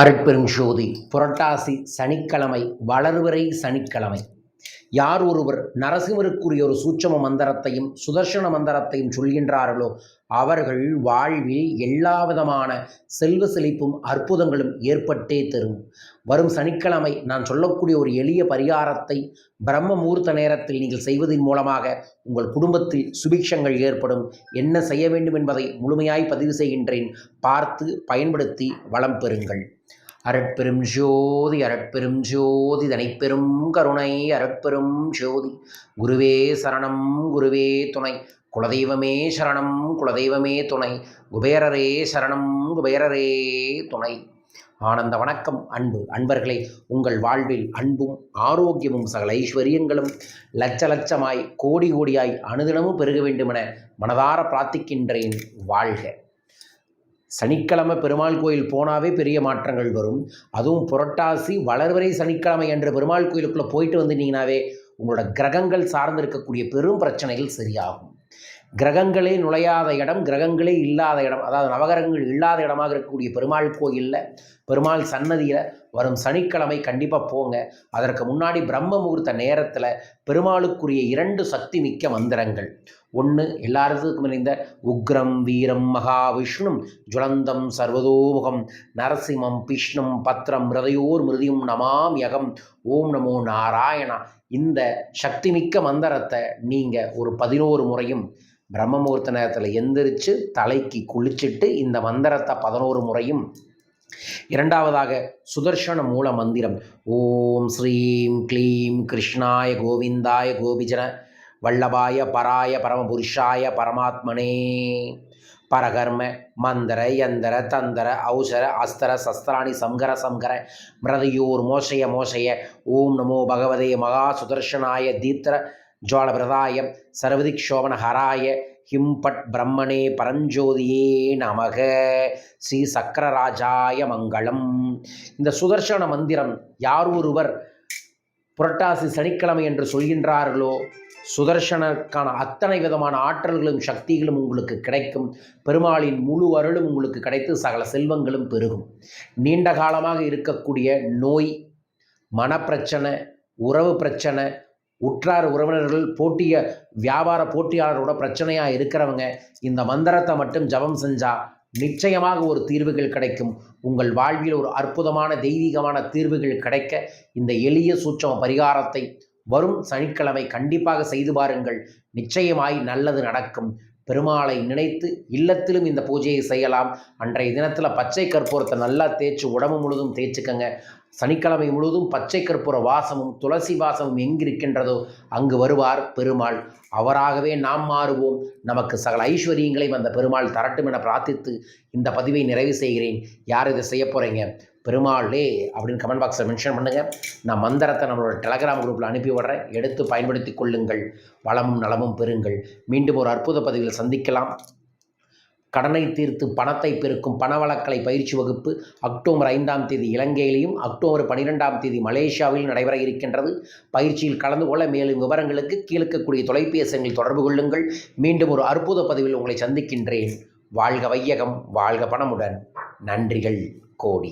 அருட்பெரும் ஜோதி புரட்டாசி சனிக்கிழமை வளர்வரை சனிக்கிழமை. யார் ஒருவர் நரசிம்மருக்குரிய ஒரு சூட்சம மந்திரத்தையும் சுதர்சன மந்திரத்தையும் சொல்கின்றார்களோ அவர்கள் வாழ்வில் எல்லா விதமான செல்வ செழிப்பும் அற்புதங்களும் ஏற்பட்டே தரும். வரும் சனிக்கிழமை நான் சொல்லக்கூடிய ஒரு எளிய பரிகாரத்தை பிரம்ம முகூர்த்த நேரத்தில் நீங்கள் செய்வதன் மூலமாக உங்கள் குடும்பத்தில் சுபிக்ஷங்கள் ஏற்படும். என்ன செய்ய வேண்டும் என்பதை முழுமையாய் பதிவு செய்கின்றேன். பார்த்து பயன்படுத்தி வளம் பெறுங்கள். அரட்பெரும் ஜோதி அரட்பெரும் ஜோதி தனிப்பெரும் கருணை அரட்பெரும் ஜோதி. குருவே சரணம் குருவே துணை. குலதெய்வமே சரணம் குலதெய்வமே துணை. குபேரரே சரணம் குபேரரே துணை. ஆனந்த வணக்கம் அன்பு. அன்பர்களே உங்கள் வாழ்வில் அன்பும் ஆரோக்கியமும் சகல ஐஸ்வர்யங்களும் லட்ச லட்சமாய் கோடி கோடியாய் அனுதினமும் பெருக வேண்டுமென மனதார பிரார்த்திக்கின்றேன். வாழ்க. சனிக்கிழமை பெருமாள் கோயில் போனாவே பெரிய மாற்றங்கள் வரும். அதுவும் புரட்டாசி வளர்வரை சனிக்கிழமை என்ற பெருமாள் கோயிலுக்குள்ளே போயிட்டு வந்துட்டீங்கனாவே உங்களோட கிரகங்கள் சார்ந்து இருக்கக்கூடிய பெரும் பிரச்சனைகள் சரியாகும். கிரகங்களே நுழையாத இடம் கிரகங்களே இல்லாத இடம் அதாவது நவகிரகங்கள் இல்லாத இடமாக இருக்கக்கூடிய பெருமாள் கோயிலில் பெருமாள் சன்னதியில் வரும் சனிக்கிழமை கண்டிப்பாக போங்க. அதற்கு முன்னாடி பிரம்ம முகூர்த்த நேரத்தில் பெருமாளுக்குரிய இரண்டு சக்தி மிக்க மந்திரங்கள். ஒன்று எல்லாருக்கும் நிறைந்த உக்ரம் வீரம் மகாவிஷ்ணும் ஜுலந்தம் சர்வதோமுகம் நரசிம்மம் பிஷ்ணும் பத்ரம் மிருதையோர் மிருதியும் நமாம் யகம். ஓம் நமோ நாராயணா. இந்த சக்திமிக்க மந்திரத்தை நீங்கள் ஒரு பதினோரு முறையும் பிரம்ம முகூர்த்த நேரத்தில் எந்திரிச்சு தலைக்கு குளிச்சுட்டு இந்த மந்திரத்தை பதினோரு முறையும். இரண்டாவதாக சுதர்ஷன மூல மந்திரம். ஓம் ஸ்ரீம் க்ளீம் கிருஷ்ணாய கோவிந்தாய கோபிஜன. வல்லபாய பராய பரமபுருஷாய பரமாத்மனே. பரகர்ம மந்திர யந்திர தந்திர ஔஷர அஸ்தர சஸ்திராணி சம்கர சம்கர மிரதையூர் மோசைய மோசைய ஓம் நமோ பகவதே மகா சுதர்ஷனாய தீப்திர ஜோளபிரதாய சர்வதிக்ஷோபன ஹராய ஹிம்பட் பிரம்மணே பரஞ்சோதியே நமக. ஸ்ரீ சக்கரராஜாய மங்களம். இந்த சுதர்ஷன மந்திரம் யார் ஒருவர் புரட்டாசி சனிக்கிழமை என்று சொல்கின்றார்களோ சுதர்சனக்கான அத்தனை விதமான ஆற்றல்களும் சக்திகளும் உங்களுக்கு கிடைக்கும். பெருமாளின் முழு அருளும் உங்களுக்கு கிடைத்து சகல செல்வங்களும் பெருகும். நீண்ட காலமாக இருக்கக்கூடிய நோய் மனப்பிரச்சனை உறவு பிரச்சனை உற்றார் உறவினர்கள் போட்டிய வியாபார போட்டியாளரோட பிரச்சனையாக இருக்கிறவங்க இந்த மந்திரத்தை மட்டும் ஜபம் செஞ்சால் நிச்சயமாக ஒரு தீர்வுகள் கிடைக்கும். உங்கள் வாழ்வில் ஒரு அற்புதமான தெய்வீகமான தீர்வுகள் கிடைக்க இந்த எளிய சூட்சம பரிகாரத்தை வரும் சனிக்கிழமை கண்டிப்பாக செய்து பாருங்கள். நிச்சயமாய் நல்லது நடக்கும். பெருமாளை நினைத்து இல்லத்திலும் இந்த பூஜையை செய்யலாம். அன்றைய தினத்தில் பச்சை கற்பூரத்தை நல்லா தேய்ச்சி உடம்பு முழுதும் தேய்ச்சிக்கங்க. சனிக்கிழமை முழுவதும் பச்சை கற்பூர வாசமும் துளசி வாசமும் எங்கிருக்கின்றதோ அங்கு வருவார் பெருமாள். அவராகவே நாம் மாறுவோம். நமக்கு சகல ஐஸ்வர்யங்களையும் அந்த பெருமாள் தரட்டும் என பிரார்த்தித்து இந்த பதிவை நிறைவு செய்கிறேன். யார் இதை செய்ய போகிறீங்க பெருமாளே அப்படின்னு கமெண்ட் பாக்ஸில் மென்ஷன் பண்ணுங்கள் நான் மந்திரத்தை நம்மளோட டெலகிராம் குரூப்பில் அனுப்பி விடுறேன். எடுத்து பயன்படுத்தி கொள்ளுங்கள். வளமும் நலமும் பெறுங்கள். மீண்டும் ஒரு அற்புத பதிவில் சந்திக்கலாம். கடனை தீர்த்து பணத்தை பெருக்கும் பணவளக்கலை பயிற்சி வகுப்பு அக்டோபர் ஐந்தாம் தேதி இலங்கையிலையும் அக்டோபர் பனிரெண்டாம் தேதி மலேசியாவில் நடைபெற இருக்கின்றது. பயிற்சியில் கலந்து கொள்ள மேலும் விவரங்களுக்கு கீழக்கக்கூடிய தொலைபேசியங்களில் தொடர்பு கொள்ளுங்கள். மீண்டும் ஒரு அற்புத பதிவில் உங்களை சந்திக்கின்றேன். வாழ்க வையகம் வாழ்க பணமுடன். நன்றிகள் கோடி.